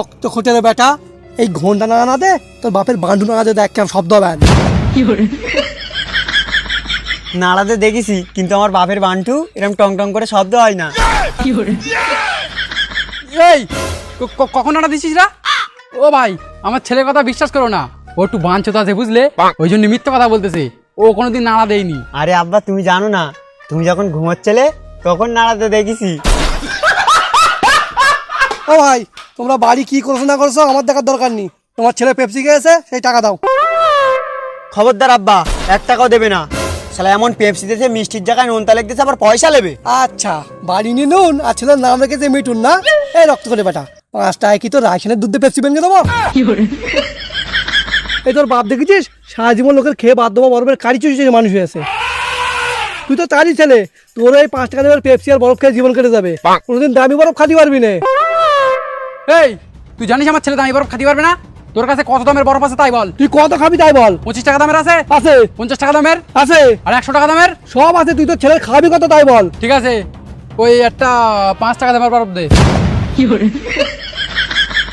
রক্ত খোঁটে রে বেটা। এই ঘণ্টা না না দে তোর বাপের বান্ডু না দে দেখ কেমন শব্দ হবে নাড়াতে দেখেছি কিন্তু আমার বাপের বান্টু এরকম টং টং করে শব্দ হয় না। এই কখন নাড়া দিছিস রা? ও ভাই আমার ছেলের কথা বিশ্বাস করো না। ও একটু বাঞ্ছত আছে বুঝলে? ওই জন্য মিথ্যে কথা বলতেছে। ও কোনোদিন নাড়া দেয়নি। আরে আব্বা তুমি জানো না তুমি যখন ঘুমোচ্ছিলে তখন নাড়াতে দেখেছি। ও ভাই তোমরা বাড়ি কি করছ না করছ আমার দেখার দরকার নেই। তোমার ছেলে পেপসি খেয়েছে সেই টাকা দাও। খবরদার আব্বা এক টাকাও দেবে না। শালা এমন পেপসি দিয়েছে মিষ্টির জায়গায় নোন তালেক দিয়েছে আবার পয়সা নেবে। আচ্ছা বাড়ি নিয়ে নুন আর ছেলের নাম রেখেছে মিটুন না? এই রক্ত করে বেটা পাঁচ টাকায় কি তোর রাইসেনের দুধ দিয়ে পেপসি ভেঙে দেবো? এই তোর বাপ দেখেছিস সারা জীবন লোকের খেয়ে বাদ দেবো বরফের কারি চুষে মানুষ হয়েছে তুই তো তারই ছেলে তোর এই পাঁচ টাকা দেবার পেপসি আর বরফ খেয়ে জীবন কেটে যাবে। কোনোদিন দামি বরফ খাতে পারবি না। এই তুই জানিস আমার ছেলে দামি বরফ খাতে পারবে না? তোর কাছে কত দামের বরফ আছে তাই বল। তুই কত খাবি তাই বল। পঁচিশ টাকা দামের আছে? আছে। পঞ্চাশ টাকা দামের? আছে। আর একশো টাকা দামের? সব আছে তুই তো ছেলে খাবি কত তাই বল। ঠিক আছে ওই একটা পাঁচ টাকা দামের বরফ দে।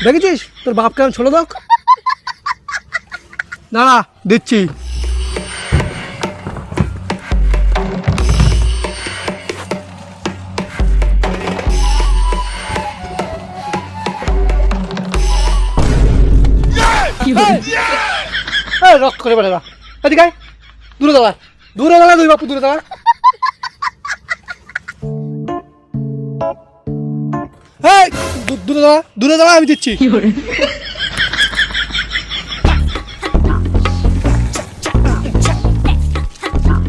দেখেছিস? তোর বাপ কেমন ছোট দেখ। দাঁড়া দিচ্ছি। রক্ত করে বেড়া এদিকে। দূরে দাঁড়া। দূরে দাঁড়া দুই বাপু দূরে দাঁড়া। এই, দূরে দাঁড়া দূরে দাঁড়া আমি দিচ্ছি।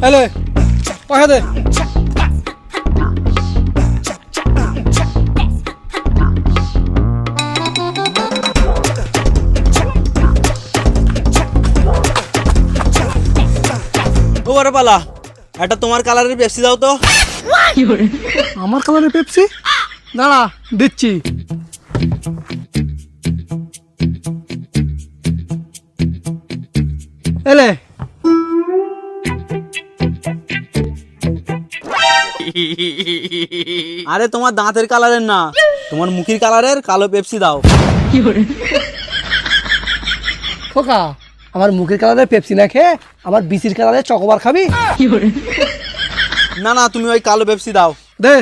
হ্যালো পয়সা দে। বড় পালা। একটা তোমার কালারের পেপসি দাও তো। আমার কালারের পেপসি দাঁড়া দিচ্ছি। এলে। আরে তোমার দাঁতের কালারের না। তোমার মুখের কালারের কালো পেপসি দাও। খোকা আমার মুখের কালারের পেপসি না খেয়ে আমার বিসির কালারে চকোবার খাবি? না না তুমি ওই কালো পেপসি দাও। দে।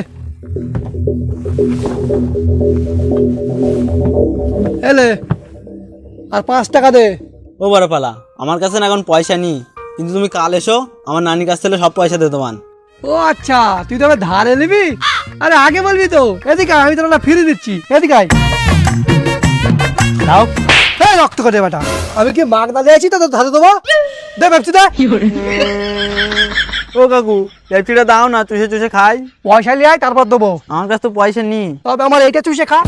এলে আর পাঁচ টাকা দে। ও বড় পালা আমার কাছে না এখন পয়সা নেই। কিন্তু তুমি কাল এসো আমার নানির কাছ থেকে সব পয়সা দে তোমার। ও আচ্ছা তুই তো আবার ধারে নিবি? আরে আগে বলবি তো এদিকে আমি তোর ফিরে দিচ্ছি এদিকে দাও। রক্ত করে বেটা। আমি কি মাগদা দিয়েছি তো তোর ধারে দেবো? দে পেপসি দে। ও কাকু পেপসিটা দাও না চুষে চুষে খাই। পয়সা নিয়ে আয় তারপর দেবো। আমার কাছে তো পয়সা নেই তবে আমার এইটা চুষে খা।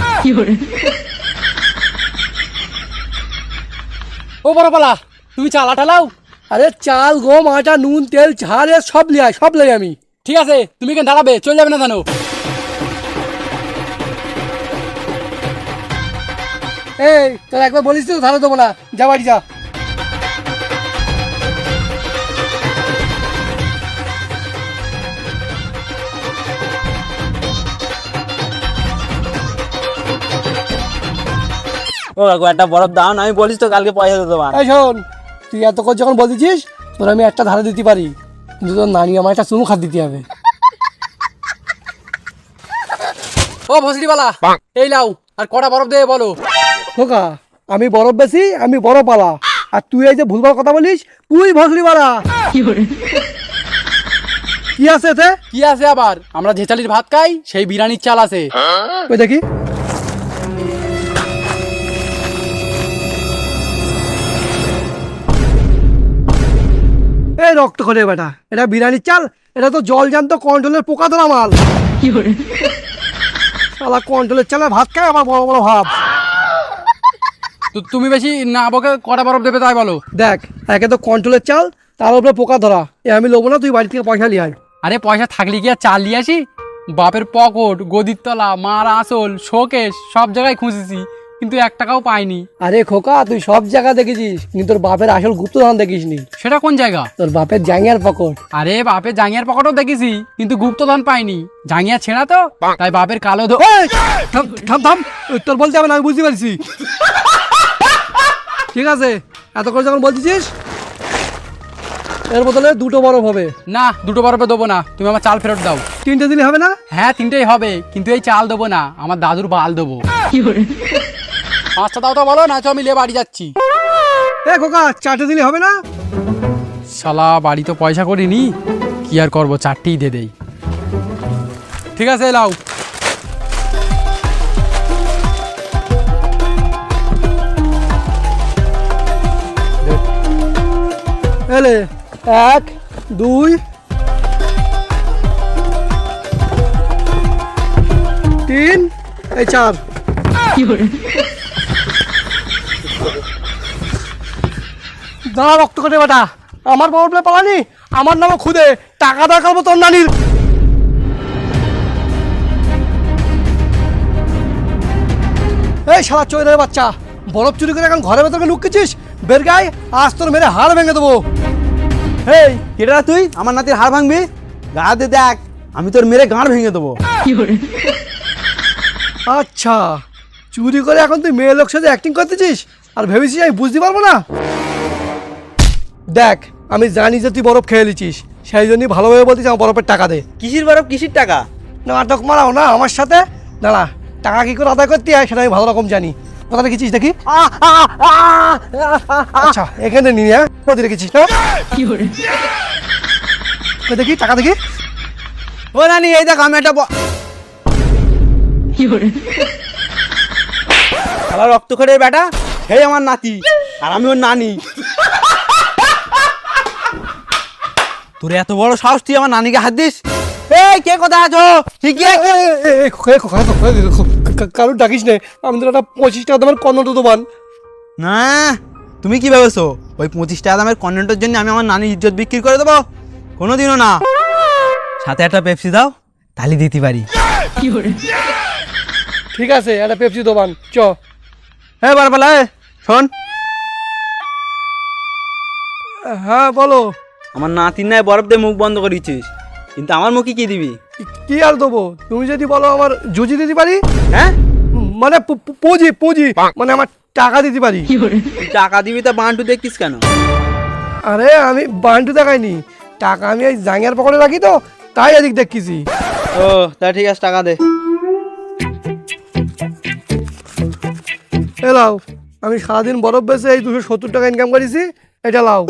ও বড় পালা তুমি চালা ঠালাও আরে চাল গম আটা নুন তেল ঝাল সব লিয়ে আয় সব লাই আমি। ঠিক আছে তুমি কেন দাঁড়াবে চলে যাবে না জানো? এই তোর একবার বলিস তো ধারে দেবো না। যা বাড়ি যা। ও কাকু একটা বরফ দাও না আমি বলিস তো কালকে পয়সা দিয়ে তোমার এই শোন তুই এত করে যখন বলতেছিস তোর আমি একটা ধারে দিতে পারি কিন্তু তোর নানি আমার একটা চুমু খাত দিতে হবে। ও ভসড়িওয়ালা এই লাও আর কটা বরফ দে বলো। খোকা আমি বরফ বেশি আমি বরফ পালা। আর তুই এই যে ভুলবার কথা বলিস তুই ভসলি বাড়া। কি আছে এতে? কি আছে আবার? আমরা ঝেচালির ভাত খাই সেই বিরিয়ানির চাল আছে। ওই দেখি। এই রক্ত করে বেটা এটা বিরিয়ানির চাল এটা তো জল জানতো কন্ট্রোলের পোকা ধরা মাল। শালা কন্ট্রোলের চালে ভাত খায় আবার বড় বড় ভাব। তো তুমি বেশি না বকে কটা বরফ দেবে তাই বলো? দেখ একে তো কন্ট্রোলের চাল তার উপরে পোকা ধরা। এ আমি লোবো না তুই বাড়ি থেকে পয়সা লিয়ে আয়। আরে পয়সা থাকলে কি আর চাল নিয়ে আসি? বাপের পকট গদির তলা মার আসল শোকেশ সব জায়গায় খুঁজেছি কিন্তু এক টাকাও পাইনি। আরে খোকা তুই সব জায়গা দেখেছিস কিন্তু তোর বাপের আসল গুপ্তধন দেখিসনি। সেটা কোন জায়গা? তোর বাপের জাঙ্গিয়ার পকট। আরে বাপের জাঙ্গিয়ার পকেটও দেখেছি কিন্তু গুপ্তধন পাইনি। জাঙ্গিয়া ছেঁড়া তো তাই বাপের কালো ধো থাম থাম। তোর বলতে হবে না আমি বুঝতে পারছি। ঠিক আছে এত করে যখন বলছিস এর বদলে দুটো বরফ হবে। না দুটো বরফে দেবো না তুমি আমার চাল ফেরত দাও। তিনটে দিলে হবে না? হ্যাঁ তিনটেই হবে কিন্তু এই চাল দেবো না আমার দাদুর বাল দেবো। পাঁচটা দাও তো বলো না চ আমি লিয়ে বাড়ি যাচ্ছি। এ খোকা চারটে দিলে হবে না? শালা বাড়ি তো পয়সা করিনি কি আর করব চারটেই দিয়ে দেই। ঠিক আছে লাও এলে এক, দুই। তিন, এই চার। দাঁড়া রক্ত করে বেটা। আমার বড় পালানি? আমার নামও খুদে। টাকা দরকার তোর নানির। এই শালা চৈরের বাচ্চা, বরফ চুরি করে এখন ঘরের ভেতরে লুকিয়েছিস? বের গায়ে আজ তোর মেরে হাড় ভেঙে দেবো। এই কেটা তুই? আমার নাতির হাড় ভাঙবি? গাড়াতে দেখ আমি তোর মেরে গাঁড় ভেঙে দেবো। আচ্ছা চুরি করে এখন তুই মেয়ে লোক সাথে অ্যাক্টিং করতেছিস? আর ভেবেছিস আমি বুঝতে পারব না? দেখ আমি জানি যে তুই বরফ খেয়ে নিচ্ছিস। সেই জন্যই ভালোভাবে বলতিস আমার বরফের টাকা দে। কিসির বরফ? কিসির টাকা? না নাটক মারাও না আমার সাথে? দাঁড়া টাকা কি করে আদায় করতে হয় সেটা আমি ভালো রকম জানি। কোথা রেখেছিস দেখি আচ্ছা এখানে নিয়ে হ্যাঁ কোথায় রেখেছিস না দেখি টাকা দেখি ও নানি এই দেখ আমি একটা ব- শালা রক্ত খেড়ে বেটা সেই আমার নাতি আর আমি ওর নানি তোর এত বড় সাহস তুই আমার নানিকে হাত দিস এই কে কোথায় আছো ঠিক এ, এ, এ, এ, খোকা, খোকা, খোকা, খোকা, কা- কারোর ডাকিস নে। আমি তোর একটা পঁচিশ টাকা দামের কর্ণট দোবান না তুমি কি ভেবেছো? ওই পঁচিশ টাকা দামের কন্টেন্টের জন্য আমি আমার নানির ইজ্জত বিক্রি করে দেবো? কোনোদিনও না। সাথে একটা পেপসি দাও তাহলে দিতে পারি। ঠিক আছে একটা পেপসি দোবান চ। হ্যাঁ বারবেলা শোন। হ্যাঁ বলো। আমার নাতির নাই বরফ দিয়ে মুখ বন্ধ করেছিস কিন্তু আমার মুখে কি দিবি? কি- আর দেবো? তুমি যদি বলো আমার জুজি দিতে পারি? হ্যাঁ? মানে পুঁজি পুঁজি। মানে আমার টাকা দিতে পারি। টাকা দিবি তা বান্টু দেখছিস কেন? আরে আমি বান্টু দেখাইনি। টাকা আমি এই জাঙ্গিয়ার পকেটে রাখি তো তাই এদিক দেখতেছি ও তা ঠিক আছে টাকা দে। এ লাও আমি সারাদিন বরফ বেসে এই দুশো সত্তর টাকা ইনকাম করেছি এটা লাও।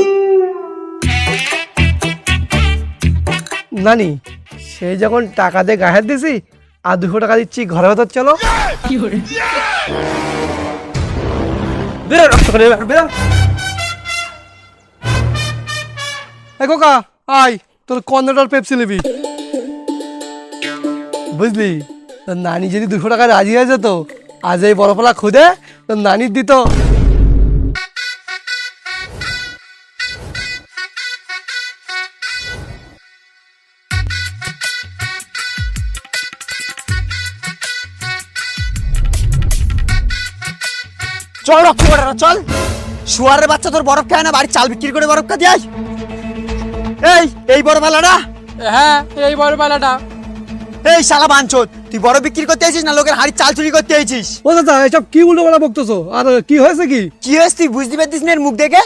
নানি, সে যখন টাকা দিয়ে গায়ে দিছি, আর দুশো টাকা দিচ্ছি ঘরে ভেতর, চলো। এ কোকা তোর কন্ডাক্টর পেপসি নিবি। বুঝলি? তোর নানি যদি দুশো টাকা রাজি হয়ে যেত, আজ এই বরফলা খুদে তোর নানির দিত। চল রক্ত করে চল। শুয়ারের বাচ্চা তোর বরফ খায় না বাড়ির চাল বিক্রি করে বরফ খাতে আয়। এই এই বড় বেলাটা হ্যাঁ এই বড় বেলাটা এই শালা বাঞ্চত তুই বরফ বিক্রি করতে আইছিস না লোকের হাড়ি চাল চুরি করতে আইছিস? ও দাদা এসব কি উল্টো বলা বকতেছো? আর কি হয়েছে কি? কি হয়েছে তুই বুঝতে পারতিস না এর মুখ দেখে?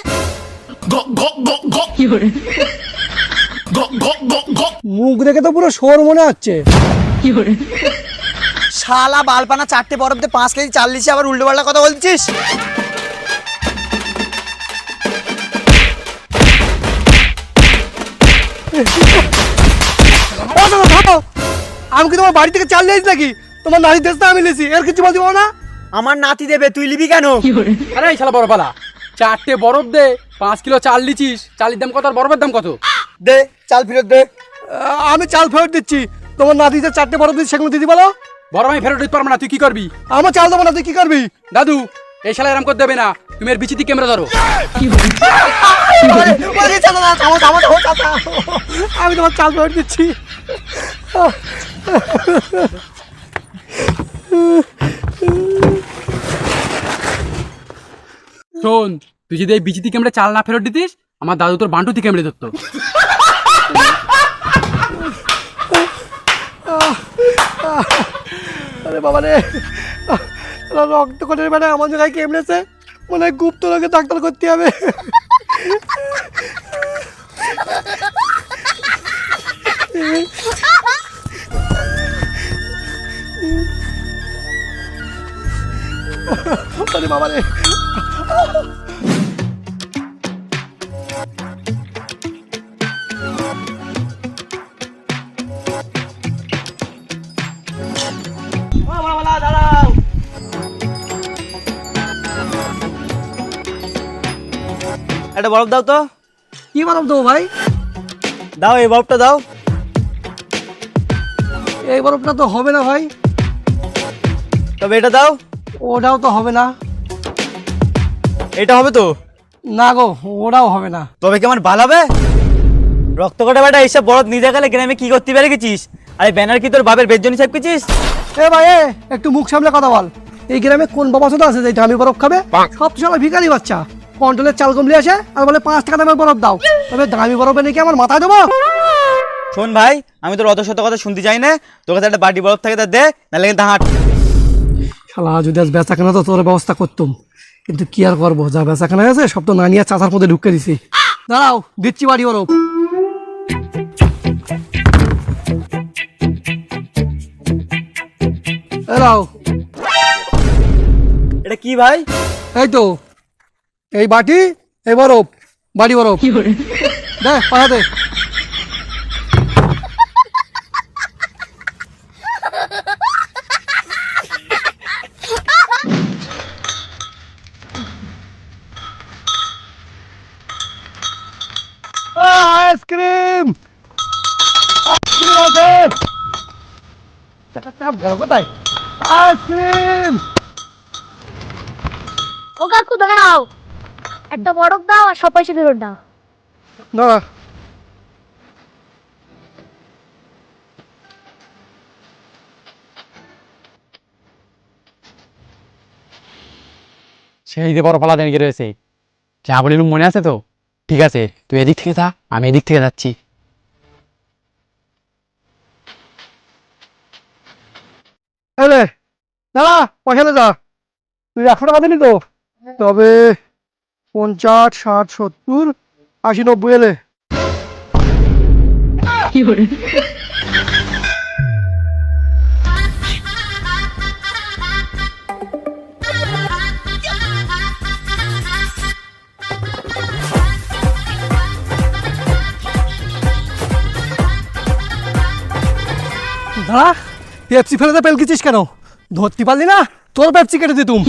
মুখ দেখে তো পুরো শোর মনে হচ্ছে। শালা বালপানা চারটে বরফ দিয়ে পাঁচ কেজি চাল দিছি আবার উল্টো পাল্টা কথা বলছিস? আমি কি তোমার বাড়ি থেকে চাল নিয়েছি নাকি? তোমার নারী দেশটা আমি নিয়েছি এর কিছু বলতে না? আমার নাতি দেবে তুই লিবি কেন? আরে এই শালা বড় বেলা চারটে বরফ দে পাঁচ কিলো চাল লিচিস চালের দাম কত আর বরফের দাম কত? দে চাল ফেরত দে। আহ, আমি চাল ফেরত দিচ্ছি তোমার নাতি যে চারটে বরফ দিচ্ছি সেগুলো দিদি বলো। বরফ আমি ফেরত দিতে পারব না তুই কি করবি? আমার চাল দেবো না তুই কি করবি? দাদু এই শালা এরম করতে দেবে না। তুমি এর বিচিতি ক্যামেরা ধরো। আমি তোমার চাল ফেরত দিচ্ছি। শোন তুই যদি এই বিচিতি ক্যামেরা চাল না ফেরত দিতিস আমার দাদু তোর বান্টুতি ক্যামেরা ধরতো। আরে বাবা রে। রক্ত করে মানে আমার জায়গায় কেমনেছে মনে হয় গুপ্ত রোগে ডাক্তার করতে হবে। আরে বাবা রে। একটা বরফ দাও তো। কি বানাব দেবো ভাই? দাও এই বরফটা দাও। এই বরফটা তো হবে না ভাই। তবে এটা দাও। ওটাও তো হবে না। এটা হবে তো? না গো ওটাও হবে না। তবে কি আমার ভালো হবে? রক্ত কাটা বেটা এইসব বরফ নিজে গেলে গ্রামে কি করতে পেরে গেছিস? আরে ব্যানার কি তোর বাপের বেজন হিসাব করছিস এ ভাই একটু মুখ সামলে কথা বল। এই গ্রামে কোন বাবা আছে যে দামি বরফ খাবে? সব সবাই ভিখারি বাচ্চা। কন্ট্রোলের চাল কমলি আসে আর বলে পাঁচ টাকা দামের বরফ দাও। তবে দামি বরফে নাকি আমার মাথায় দেবো? শোন ভাই আমি তোর অত শত কথা শুনতে চাই না। তোর কাছে একটা বাটি বরফ থাকে তা দে নাহলে কিন্তু হাঁট। শালা যদি আজ বেচা কেনা তো তোর ব্যবস্থা করতুম কিন্তু কি আর করব? যা বেচা কেনা আছে সব তো নানিয়া চাচার মধ্যে ঢুকে দিছি। দাঁড়াও দিচ্ছি বাড়ি বরফ। এটা কি ভাই? এই তো এই বাটি এই বরফ বাড়ি বরফ। দে পাঠাতে আইসক্রিম। কোথায়? আইসক্রিম। ও কাকু দাঁড়াও। একটা বরফ দাও আর সব পয়সা ফেরত দাও। দাঁড়া সেই যে বড় পালা দাঁড়িয়ে রয়েছে। যা বলিলুম মনে আছে তো? ঠিক আছে তুই এদিক থেকে যা আমি এদিক থেকে যাচ্ছি। দাঁড়া পয়সা নে যা। তুই একশো টাকা দিলি তো। তবে পঞ্চাশ ষাট সত্তর আশি নব্বই এলে। দাঁড়া পেপসি ফেলে পেলকিছিস কেন? ধরতে পারলি না? তোর পেপসি কেটে দিতুম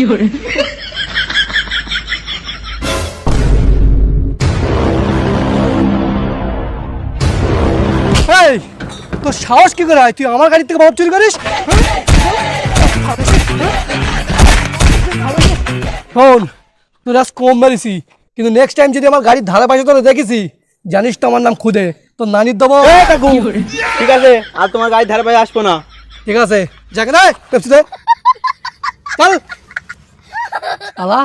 এই তোর সাহস কি করে হয়? তুই আমার গাড়ি থেকে বরফ চুরি করিস? শোন তোর আজ কম মেরেছি কিন্তু নেক্সট টাইম যদি আমার গাড়ির ধারে পাশে তোরা দেখেছি জানিস তো আমার নাম খুদে তোর নানির দেবো। ঠিক আছে আর তোমার গাড়ির ধারে পাশে আসব না। ঠিক আছে যাকে না পেপসি দে। চল। আলা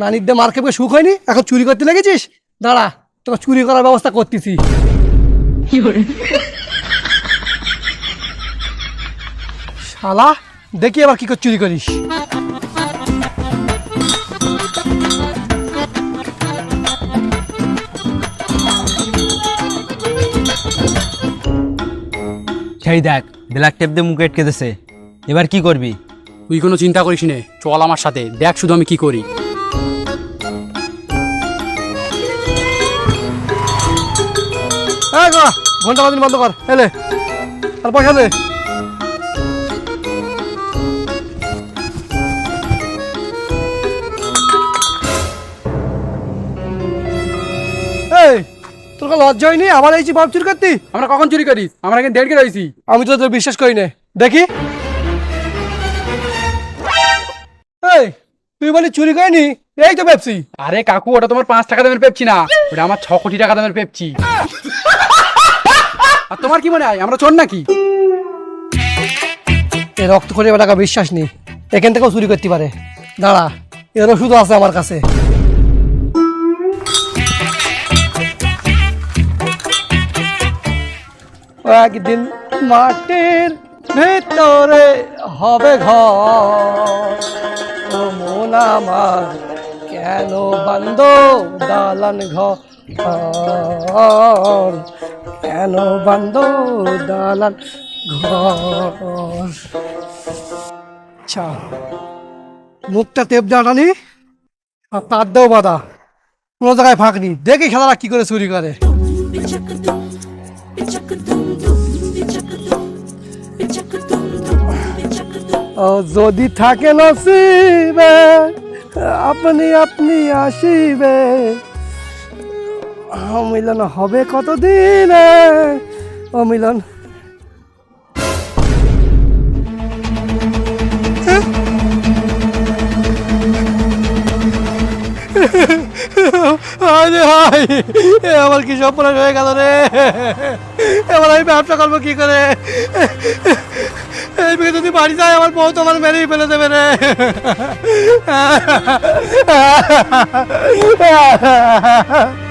নানির দে মার খেপে সুখ হয়নি? এখন চুরি করতে লেগেছিস? দাঁড়া তোকে চুরি করার ব্যবস্থা করতেছি। শালা দেখি এবার কি করে চুরি করিস। সেই দেখ ব্ল্যাক টেপ দিয়ে মুখে আটকে দিছে। এবার কি করবি? তুই কোনো চিন্তা করিস নে চল আমার সাথে দেখ শুধু আমি কি করি। ঘণ্টা বন্ধ কর এলে আর পয়সা দে। এই তোর কোনো লজ্জা হয়নি? আবার এই বাপ চুরি করতি? আমরা কখন চুরি করিস আমরা এখানে দেড় কে রয়েছি। আমি তো তোর বিশ্বাস করি না। দেখি। এই তুই বলি চুরি করিনি? এই তো পেপসি। আরে কাকু ওটা তোমার পাঁচ টাকা দামের পেপছি না। ওটা আমার ছ কোটি টাকা দামের পেপছি তোমার কি মনে হয়? আমরা চোর নাকি? এ রক্ত করে টাকা বিশ্বাস নেই। এখান থেকেও চুরি করতে পারে। দাঁড়া এর ওষুধ আছে আমার কাছে। একদিন মাটির ভেতরে হবে ঘর। মন আমার কেন বান্ধ দালান ঘর? কেন বন্ধ দালান ঘর? আচ্ছা মুখটা টেপ দাঁড়ানি আর তার দেও বাধা। কোনো জায়গায় ফাঁক নেই। দেখি খেলারা কি করে চুরি করে। যদি থাকে নসিবে, আপনি আপনি আসিবে। ও মিলন হবে কতদিন? ও মিলন আরে ভাই আমার কি সব হয়ে গেল রে? এবার আমি ব্যবসা করব কি করে? এই মেয়ে যদি বাড়ি যায় আমার বউ তোমার মেরেই ফেলে দেবে রে।